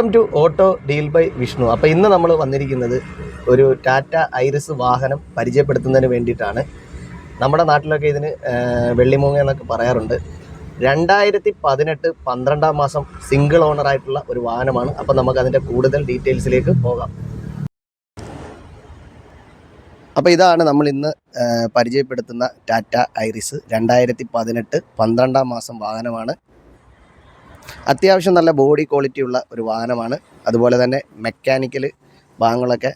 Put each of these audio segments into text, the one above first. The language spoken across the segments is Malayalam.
Welcome to auto deal by Vishnu. അപ്പോൾ ഇന്ന് നമ്മൾ വന്നിരിക്കുന്നത് ഒരു ടാറ്റ ഐറിസ് വാഹനം പരിചയപ്പെടുത്തുന്നതിന് വേണ്ടിയിട്ടാണ്. നമ്മുടെ നാട്ടിലൊക്കെ ഇതിന് വെള്ളിമൂങ്ങ എന്നൊക്കെ പറയാറുണ്ട്. രണ്ടായിരത്തി പതിനെട്ട് പന്ത്രണ്ടാം മാസം സിംഗിൾ ഓണർ ആയിട്ടുള്ള ഒരു വാഹനമാണ്. അപ്പോൾ നമുക്ക് അതിന്റെ കൂടുതൽ ഡീറ്റെയിൽസിലേക്ക് പോകാം. അപ്പോൾ ഇതാണ് നമ്മൾ ഇന്ന് പരിചയപ്പെടുത്തുന്ന ടാറ്റ ഐറിസ് രണ്ടായിരത്തി പതിനെട്ട് പന്ത്രണ്ടാം മാസം വാഹനമാണ്. അത്യാവശ്യം നല്ല ബോഡി ക്വാളിറ്റി ഉള്ള ഒരു വാഹനമാണ്. അതുപോലെ തന്നെ മെക്കാനിക്കൽ ഭാഗങ്ങളൊക്കെ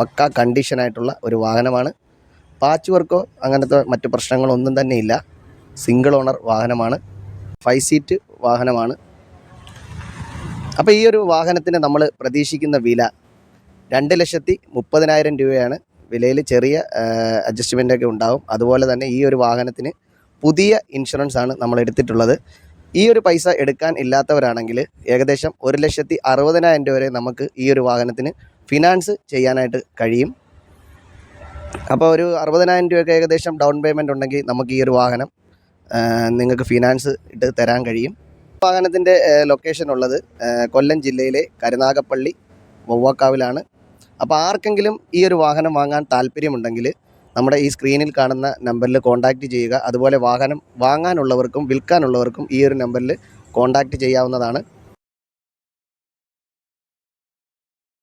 പക്ക കണ്ടീഷനായിട്ടുള്ള ഒരു വാഹനമാണ്. പാച്ച് വർക്കോ അങ്ങനത്തെ മറ്റു പ്രശ്നങ്ങളോ ഒന്നും തന്നെ ഇല്ല. സിംഗിൾ ഓണർ വാഹനമാണ്. ഫൈവ് സീറ്റ് വാഹനമാണ്. അപ്പോൾ ഈ ഒരു വാഹനത്തിന് നമ്മൾ പ്രതീക്ഷിക്കുന്ന വില രണ്ട് ലക്ഷത്തി മുപ്പതിനായിരം രൂപയാണ്. വിലയിൽ ചെറിയ അഡ്ജസ്റ്റ്മെന്റൊക്കെ ഉണ്ടാവും. അതുപോലെ തന്നെ ഈ ഒരു വാഹനത്തിന് പുതിയ ഇൻഷുറൻസ് ആണ് നമ്മൾ എടുത്തിട്ടുള്ളത് ഈ ഒരു പൈസ എടുക്കാൻ ഇല്ലാത്തവരാണെങ്കിൽ ഏകദേശം ഒരു ലക്ഷത്തി അറുപതിനായിരം രൂപ വരെ നമുക്ക് ഈ ഒരു വാഹനത്തിന് ഫിനാൻസ് ചെയ്യാനായിട്ട് കഴിയും. അപ്പോൾ ഒരു അറുപതിനായിരം രൂപയൊക്കെ ഏകദേശം ഡൗൺ പേയ്മെന്റ് ഉണ്ടെങ്കിൽ നമുക്ക് ഈ ഒരു വാഹനം നിങ്ങൾക്ക് ഫിനാൻസ് ഇട്ട് തരാൻ കഴിയും. വാഹനത്തിന്റെ ലൊക്കേഷൻ ഉള്ളത് കൊല്ലം ജില്ലയിലെ കരുനാഗപ്പള്ളി വവ്വാക്കാവിലാണ്. അപ്പോൾ ആർക്കെങ്കിലും ഈ ഒരു വാഹനം വാങ്ങാൻ താല്പര്യമുണ്ടെങ്കിൽ നമ്മുടെ ഈ സ്ക്രീനിൽ കാണുന്ന നമ്പറിൽ കോൺടാക്റ്റ് ചെയ്യുക. അതുപോലെ വാഹനം വാങ്ങാനുള്ളവർക്കും വിൽക്കാനുള്ളവർക്കും ഈ ഒരു നമ്പറിൽ കോൺടാക്റ്റ് ചെയ്യാവുന്നതാണ്.